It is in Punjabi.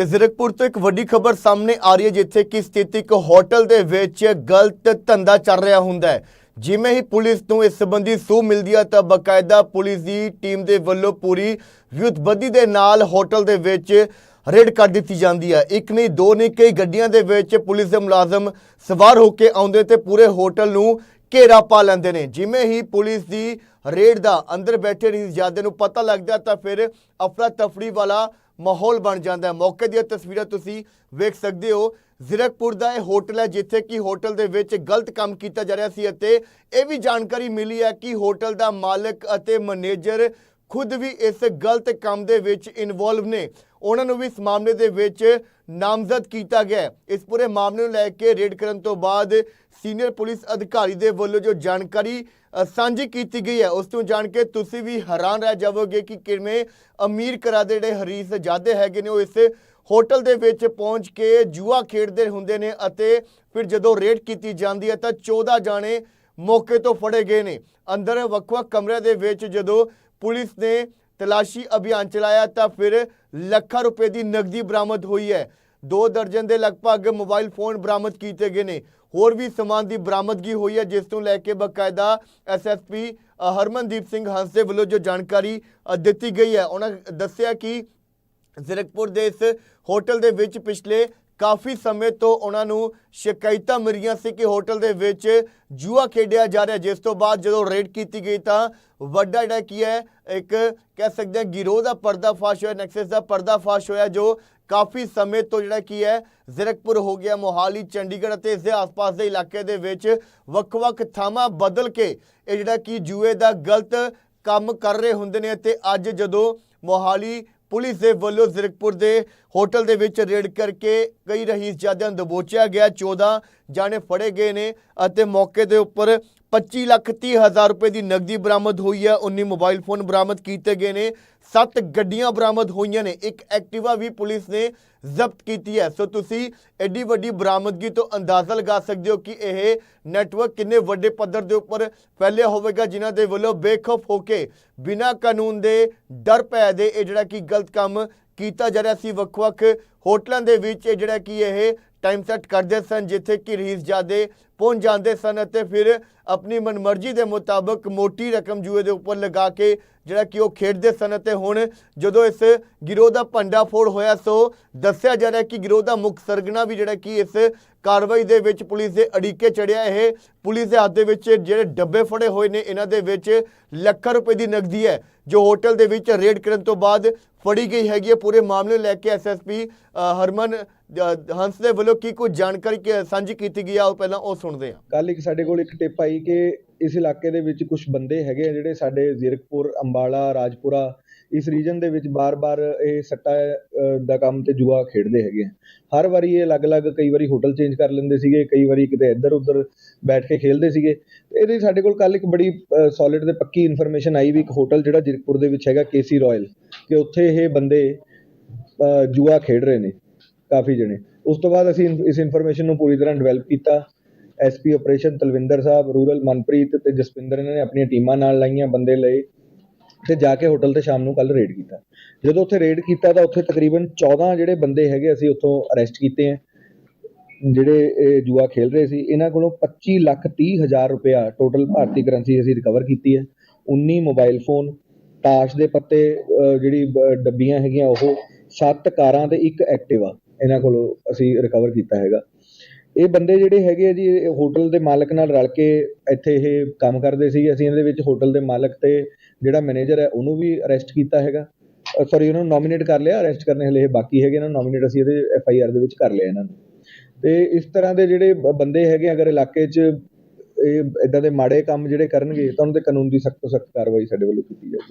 ਤੇ ਜ਼ੀਰਕਪੁਰ ਤੋਂ ਇੱਕ ਵੱਡੀ ਖਬਰ ਸਾਹਮਣੇ ਆ ਰਹੀ ਹੈ, ਜਿੱਥੇ ਕਿ ਸਥਿਤ ਇੱਕ ਹੋਟਲ ਦੇ ਵਿੱਚ ਗਲਤ ਧੰਦਾ ਚੱਲ ਰਿਹਾ ਹੁੰਦਾ ਹੈ। ਜਿਵੇਂ ਹੀ ਪੁਲਿਸ ਨੂੰ ਇਸ ਸੰਬੰਧੀ ਸੂਹ ਮਿਲਦੀ ਹੈ, ਤਾਂ ਬਕਾਇਦਾ ਪੁਲਿਸ ਦੀ ਟੀਮ ਦੇ ਵੱਲੋਂ ਪੂਰੀ ਵਿਉਤਬੱਦੀ ਦੇ ਨਾਲ ਹੋਟਲ ਦੇ ਵਿੱਚ ਰੇਡ ਕਰ ਦਿੱਤੀ ਜਾਂਦੀ ਹੈ। ਇੱਕ ਨਹੀਂ, ਦੋ ਨਹੀਂ, ਕਈ ਗੱਡੀਆਂ ਦੇ ਵਿੱਚ ਪੁਲਿਸ ਦੇ ਮੁਲਾਜ਼ਮ ਸਵਾਰ ਹੋ ਕੇ ਆਉਂਦੇ ਤੇ ਪੂਰੇ ਹੋਟਲ ਨੂੰ ਘੇਰਾ ਪਾ ਲੈਂਦੇ ਨੇ। ਜਿਵੇਂ ਹੀ ਪੁਲਿਸ ਦੀ ਰੇਡ ਦਾ ਅੰਦਰ ਬੈਠੇ ਰਹੀਜ਼ਾਦੇ ਨੂੰ ਪਤਾ ਲੱਗਦਾ ਤਾਂ ਫਿਰ ਅਫਰਾ ਤਫੜੀ ਵਾਲਾ ਮਾਹੌਲ ਬਣ ਜਾਂਦਾ ਹੈ। ਮੌਕੇ ਦੀਆਂ ਤਸਵੀਰਾਂ ਤੁਸੀਂ ਵੇਖ ਸਕਦੇ ਹੋ। ਜ਼ੀਰਕਪੁਰ ਦਾ ਇਹ ਹੋਟਲ ਹੈ, ਜਿੱਥੇ ਕਿ ਹੋਟਲ ਦੇ ਵਿੱਚ ਗਲਤ ਕੰਮ ਕੀਤਾ ਜਾ ਰਿਹਾ ਸੀ ਅਤੇ ਇਹ ਵੀ ਜਾਣਕਾਰੀ ਮਿਲੀ ਹੈ ਕਿ ਹੋਟਲ ਦਾ ਮਾਲਕ ਅਤੇ ਮੈਨੇਜਰ ਖੁਦ ਵੀ ਇਸ ਗਲਤ ਕੰਮ ਦੇ ਵਿੱਚ ਇਨਵੋਲਵ ਨੇ। ਉਹਨਾਂ ਨੂੰ ਵੀ ਇਸ ਮਾਮਲੇ ਦੇ ਵਿੱਚ ਨਾਮਜ਼ਦ ਕੀਤਾ ਗਿਆ ਇਸ ਪੂਰੇ ਮਾਮਲੇ ਨੂੰ ਲੈ ਕੇ ਰੇਡ ਕਰਨ ਤੋਂ ਬਾਅਦ ਸੀਨੀਅਰ ਪੁਲਿਸ ਅਧਿਕਾਰੀ ਦੇ ਵੱਲੋਂ ਜੋ ਜਾਣਕਾਰੀ ਸਾਂਝੀ ਕੀਤੀ ਗਈ ਹੈ, ਉਸ ਤੋਂ ਜਾਣ ਕੇ ਤੁਸੀਂ ਵੀ ਹੈਰਾਨ ਰਹਿ ਜਾਵੋਗੇ ਕਿ ਕਿਵੇਂ ਅਮੀਰ ਘਰਾਂ ਦੇ ਜਿਹੜੇ ਹਰੀਸ ਜਾਦੇ ਹੈਗੇ ਨੇ, ਉਹ ਇਸ ਹੋਟਲ ਦੇ ਵਿੱਚ ਪਹੁੰਚ ਕੇ ਜੂਆ ਖੇਡਦੇ ਹੁੰਦੇ ਨੇ ਅਤੇ ਫਿਰ ਜਦੋਂ ਰੇਡ ਕੀਤੀ ਜਾਂਦੀ ਹੈ ਤਾਂ 14 ਜਾਣੇ ਮੌਕੇ ਤੋਂ ਫੜੇ ਗਏ ਨੇ। ਅੰਦਰ ਵੱਖ-ਵੱਖ ਕਮਰਿਆਂ ਦੇ ਵਿੱਚ ਜਦੋਂ ਪੁਲਿਸ ਨੇ ਤਲਾਸ਼ੀ ਅਭਿਆਨ ਚਲਾਇਆ ਤਾਂ ਫਿਰ ਲੱਖਾਂ ਰੁਪਏ ਦੀ ਨਕਦੀ ਬਰਾਮਦ ਹੋਈ ਹੈ। ਦੋ ਦਰਜਨ ਦੇ ਲਗਭਗ ਮੋਬਾਈਲ ਫੋਨ ਬਰਾਮਦ ਕੀਤੇ ਗਏ ਨੇ। ਹੋਰ ਵੀ ਸਮਾਨ ਦੀ ਬਰਾਮਦਗੀ ਹੋਈ ਹੈ, ਜਿਸ ਨੂੰ ਲੈ ਕੇ ਬਕਾਇਦਾ ਐਸਐਸਪੀ ਹਰਮਨਦੀਪ ਸਿੰਘ ਹੰਸ ਦੇ ਵੱਲੋਂ ਜੋ ਜਾਣਕਾਰੀ ਦਿੱਤੀ ਗਈ ਹੈ। ਉਹਨਾਂ ਦੱਸਿਆ ਕਿ ਜ਼ੀਰਕਪੁਰ ਦੇ ਇਸ ਹੋਟਲ ਦੇ ਵਿੱਚ ਪਿਛਲੇ ਕਾਫੀ ਸਮੇਂ ਤੋਂ ਉਹਨਾਂ ਨੂੰ ਸ਼ਿਕਾਇਤਾਂ ਮਿਲੀਆਂ ਸੀ ਕਿ ਹੋਟਲ ਦੇ ਵਿੱਚ ਜੂਆ ਖੇਡਿਆ ਜਾ ਰਿਹਾ। ਜਿਸ ਤੋਂ ਬਾਅਦ ਜਦੋਂ ਰੇਡ ਕੀਤੀ ਗਈ ਤਾਂ ਵੱਡਾ ਜਿਹੜਾ ਕੀ ਹੈ, ਇੱਕ ਕਹਿ ਸਕਦੇ ਹਾਂ ਗਿਰੋਹ ਦਾ ਪਰਦਾਫਾਸ਼ ਹੋਇਆ, ਨੈਕਸਸ ਦਾ ਪਰਦਾਫਾਸ਼ ਹੋਇਆ, ਜੋ ਕਾਫੀ ਸਮੇਂ ਤੋਂ ਜਿਹੜਾ ਕੀ ਹੈ, ਜ਼ਿਰਕਪੁਰ ਹੋ ਗਿਆ, ਮੋਹਾਲੀ, ਚੰਡੀਗੜ੍ਹ ਅਤੇ ਇਸ ਦੇ ਆਸ-ਪਾਸ ਦੇ ਇਲਾਕੇ ਦੇ ਵਿੱਚ ਵੱਖ-ਵੱਖ ਥਾਵਾਂ ਬਦਲ ਕੇ ਇਹ ਜਿਹੜਾ ਕੀ ਜੂਏ ਦਾ ਗਲਤ ਕੰਮ ਕਰ ਰਹੇ ਹੁੰਦੇ ਨੇ। ਤੇ ਅੱਜ ਜਦੋਂ ਮੋਹਾਲੀ ਪੁਲਿਸ ਦੇ ਵੱਲੋਂ ਜ਼ੀਰਕਪੁਰ ਦੇ ਹੋਟਲ ਦੇ ਵਿੱਚ ਰੇਡ ਕਰਕੇ ਕਈ ਰਹੀਸਜ਼ਾਦਿਆਂ ਨੂੰ ਦਬੋਚਿਆ ਗਿਆ। 14 ਜਾਣੇ ਫੜੇ ਗਏ ਨੇ ਅਤੇ ਮੌਕੇ ਦੇ ਉੱਪਰ 25 ਲੱਖ 30 ਹਜ਼ਾਰ ਰੁਪਏ ਦੀ ਨਕਦੀ ਬਰਾਮਦ ਹੋਈ ਹੈ। 19 ਮੋਬਾਈਲ ਫੋਨ ਬਰਾਮਦ ਕੀਤੇ ਗਏ ਨੇ। 7 ਗੱਡੀਆਂ ਬਰਾਮਦ ਹੋਈਆਂ ਨੇ। ਇੱਕ ਐਕਟਿਵਾ ਵੀ ਪੁਲਿਸ ਨੇ ਜ਼ਬਤ ਕੀਤੀ ਹੈ। ਸੋ ਤੁਸੀਂ ਐਡੀ ਵੱਡੀ ਬਰਾਮਦਗੀ ਤੋਂ ਅੰਦਾਜ਼ਾ ਲਗਾ ਸਕਦੇ ਹੋ ਕਿ ਇਹ ਨੈਟਵਰਕ ਕਿੰਨੇ ਵੱਡੇ ਪੱਧਰ ਦੇ ਉੱਪਰ ਫੈਲਿਆ ਹੋਵੇਗਾ, ਜਿਨ੍ਹਾਂ ਦੇ ਵੱਲੋਂ ਬੇਖੌਫ ਹੋ ਕੇ ਬਿਨਾਂ ਕਾਨੂੰਨ ਦੇ ਡਰ ਪੈ ਦੇ ਇਹ ਜਿਹੜਾ ਕਿ ਗਲਤ ਕੰਮ ਕੀਤਾ ਜਾ ਰਿਹਾ ਸੀ। ਵੱਖ-ਵੱਖ ਹੋਟਲਾਂ ਦੇ ਵਿੱਚ ਇਹ ਜਿਹੜਾ ਕਿ ਇਹ ਟਾਈਮ ਸੈੱਟ ਕਰਦੇ ਸਨ, ਜਿੱਥੇ ਕਿ ਰਹੀਸਜ਼ਾਦੇ ਪਹੁੰਚ ਜਾਂਦੇ ਸਨ ਅਤੇ ਫਿਰ ਆਪਣੀ ਮਨਮਰਜ਼ੀ ਦੇ ਮੁਤਾਬਕ ਮੋਟੀ ਰਕਮ ਜੂਏ ਦੇ ਉੱਪਰ ਲਗਾ ਕੇ ਜਿਹੜਾ ਕਿ ਉਹ ਖੇਡਦੇ ਸਨ ਅਤੇ ਹੁਣ ਜਦੋਂ ਇਸ ਗਿਰੋਹ ਦਾ ਭੰਡਾ ਫੋੜ ਹੋਇਆ, ਸੋ ਦੱਸਿਆ ਜਾ ਰਿਹਾ ਕਿ ਗਿਰੋਹ ਦਾ ਮੁੱਖ ਸਰਗਣਾ ਵੀ ਜਿਹੜਾ ਕਿ ਇਸ ਕਾਰਵਾਈ ਦੇ ਵਿੱਚ ਪੁਲਿਸ ਦੇ ਅੜੀਕੇ ਚੜਿਆ। ਇਹ ਪੁਲਿਸ ਦੇ ਹੱਥ ਦੇ ਵਿੱਚ ਜਿਹੜੇ ਡੱਬੇ ਫੜੇ ਹੋਏ ਨੇ, ਇਹਨਾਂ ਦੇ ਵਿੱਚ ਲੱਖਾਂ ਰੁਪਏ ਦੀ ਨਕਦੀ ਹੈ, ਜੋ ਹੋਟਲ ਦੇ ਵਿੱਚ ਰੇਡ ਕਰਨ ਤੋਂ ਬਾਅਦ ਫੜੀ ਗਈ ਹੈਗੀ ਹੈ। ਪੂਰੇ ਮਾਮਲੇ ਨੂੰ ਲੈ ਕੇ ਐਸਐਸਪੀ ਹਰਮਨ ਹੰਸ ਦੇ ਵੱਲੋਂ ਕੀ ਕੁਝ ਜਾਣਕਾਰੀ, ਕੀ- ਸਾਂਝੀ ਕੀਤੀ ਗਈ ਆ, ਉਹ ਪਹਿਲਾਂ ਉਹ ਸੁਣ। ਸੁਣਦੇ ਹਾਂ ਕੱਲ ਇੱਕ ਸਾਡੇ ਕੋਲ ਇੱਕ ਟਿਪ ਆਈ ਕਿ ਇਸ ਇਲਾਕੇ ਦੇ ਵਿੱਚ ਕੁਝ ਬੰਦੇ ਹੈਗੇ ਆ ਜਿਹੜੇ ਸਾਡੇ ਜ਼ੀਰਕਪੁਰ ਅੰਬਾਲਾ ਰਾਜਪੁਰਾ ਇਸ ਰੀਜਨ ਦੇ ਵਿੱਚ ਬਾਰ-ਬਾਰ ਇਹ ਸੱਟਾ ਦਾ ਕੰਮ ਤੇ ਜੂਆ ਖੇਡਦੇ ਹੈਗੇ ਆ। ਹਰ ਵਾਰੀ ਇਹ ਅਲੱਗ-ਅਲੱਗ ਕਈ ਵਾਰੀ ਹੋਟਲ ਚੇਂਜ ਕਰ ਲੈਂਦੇ ਸੀਗੇ ਕਈ ਵਾਰੀ ਕਿਤੇ ਇੱਧਰ-ਉੱਧਰ ਬੈਠ ਕੇ ਖੇਡਦੇ ਸੀਗੇ। ਤੇ ਇਹਦੇ ਸਾਡੇ ਕੋਲ ਕੱਲ ਇੱਕ ਬੜੀ ਸੋਲਿਡ ਤੇ ਪੱਕੀ ਇਨਫੋਰਮੇਸ਼ਨ ਆਈ ਵੀ ਇੱਕ ਹੋਟਲ ਜਿਹੜਾ ਜ਼ੀਰਕਪੁਰ ਦੇ ਵਿੱਚ ਹੈਗਾ ਕੇਸੀ ਰਾਇਲ ਕਿ ਉੱਥੇ ਇਹ ਬੰਦੇ ਅ, ਜੂਆ ਖੇਡ ਰਹੇ ਨੇ ਕਾਫੀ ਜਣੇ। ਉਸ ਤੋਂ ਬਾਅਦ ਅਸੀਂ ਇਸ ਇਨਫੋਰਮੇਸ਼ਨ ਨੂੰ ਪੂਰੀ ਤਰ੍ਹਾਂ ਡਿਵੈਲਪ ਕੀਤਾ। SP operation Talwinder sahib rural Manpreet ਤੇ ਜਸਪਿੰਦਰ ਇਹਨਾਂ ਨੇ ਆਪਣੀਆਂ ਟੀਮਾਂ ਨਾਲ ਲਾਈਆਂ ਬੰਦੇ ਲਏ ਤੇ ਜਾ ਕੇ ਹੋਟਲ ਤੇ ਸ਼ਾਮ ਨੂੰ ਕੱਲ ਰੇਡ ਕੀਤਾ। ਜਦੋਂ ਉੱਥੇ ਰੇਡ ਕੀਤਾ ਤਾਂ ਉੱਥੇ ਤਕਰੀਬਨ 14 ਜਿਹੜੇ ਬੰਦੇ ਹੈਗੇ ਅਸੀਂ ਉੱਥੋਂ ਅਰੈਸਟ ਕੀਤੇ ਆ ਜਿਹੜੇ ਇਹ ਜੂਆ ਖੇਲ ਰਹੇ ਸੀ, ਇਹਨਾਂ ਕੋਲੋਂ 25 ਲੱਖ 30 ਹਜ਼ਾਰ ਰੁਪਇਆ ਟੋਟਲ ਭਾਰਤੀ ਕਰੰਸੀ ਅਸੀਂ ਰਿਕਵਰ ਕੀਤੀ ਹੈ। 19 ਮੋਬਾਈਲ ਫੋਨ ਤਾਸ਼ ਦੇ ਪੱਤੇ ਜਿਹੜੀ ਬ- ਡੱਬੀਆਂ ਹੈਗੀਆਂ, ਉਹ ਸੱਤ ਕਾਰਾਂ ਤੇ ਇੱਕ ਐਕਟਿਵਾ ਇਹਨਾਂ ਕੋਲੋਂ ਅਸੀਂ ਰਿਕਵਰ ਕੀਤਾ ਹੈਗਾ। ਇਹ ਬੰਦੇ ਜਿਹੜੇ ਹੈਗੇ ਆ ਜੀ, ਇਹ ਹੋਟਲ ਦੇ ਮਾਲਕ ਨਾਲ ਰਲ ਕੇ ਇੱਥੇ ਇਹ ਕੰਮ ਕਰਦੇ ਸੀ। ਅਸੀਂ ਇਹਦੇ ਵਿੱਚ ਹੋਟਲ ਦੇ ਮਾਲਕ ਤੇ ਜਿਹੜਾ ਮੈਨੇਜਰ ਹੈ, ਉਹਨੂੰ ਵੀ ਅਰੈਸਟ ਕੀਤਾ ਹੈਗਾ। ਸੌਰੀ ਉਹਨਾਂ ਨੂੰ ਨੋਮੀਨੇਟ ਕਰ ਲਿਆ। ਅਰੈਸਟ ਕਰਨੇ ਹਲੇ ਇਹ ਬਾਕੀ ਹੈਗੇ ਇਹਨਾਂ ਨੂੰ। ਨੋਮੀਨੇਟ ਅਸੀਂ ਇਹਦੇ ਐਫ ਆਈ ਆਰ ਦੇ ਵਿੱਚ ਕਰ ਲਿਆ ਇਹਨਾਂ ਨੂੰ। ਤੇ ਇਸ ਤਰ੍ਹਾਂ ਦੇ ਜਿਹੜੇ ਬੰਦੇ ਹੈਗੇ ਅਗਰ ਇਲਾਕੇ 'ਚ ਇਹ ਇਦਾਂ ਦੇ ਮਾੜੇ ਕੰਮ ਜਿਹੜੇ ਕਰਨਗੇ, ਤਾਂ ਉਹਨਾਂ ਤੇ ਕਾਨੂੰਨ ਦੀ ਸਖਤ ਤੋਂ ਸਖਤ ਕਾਰਵਾਈ ਸਾਡੇ ਵੱਲੋਂ ਕੀਤੀ ਜਾਊਗੀ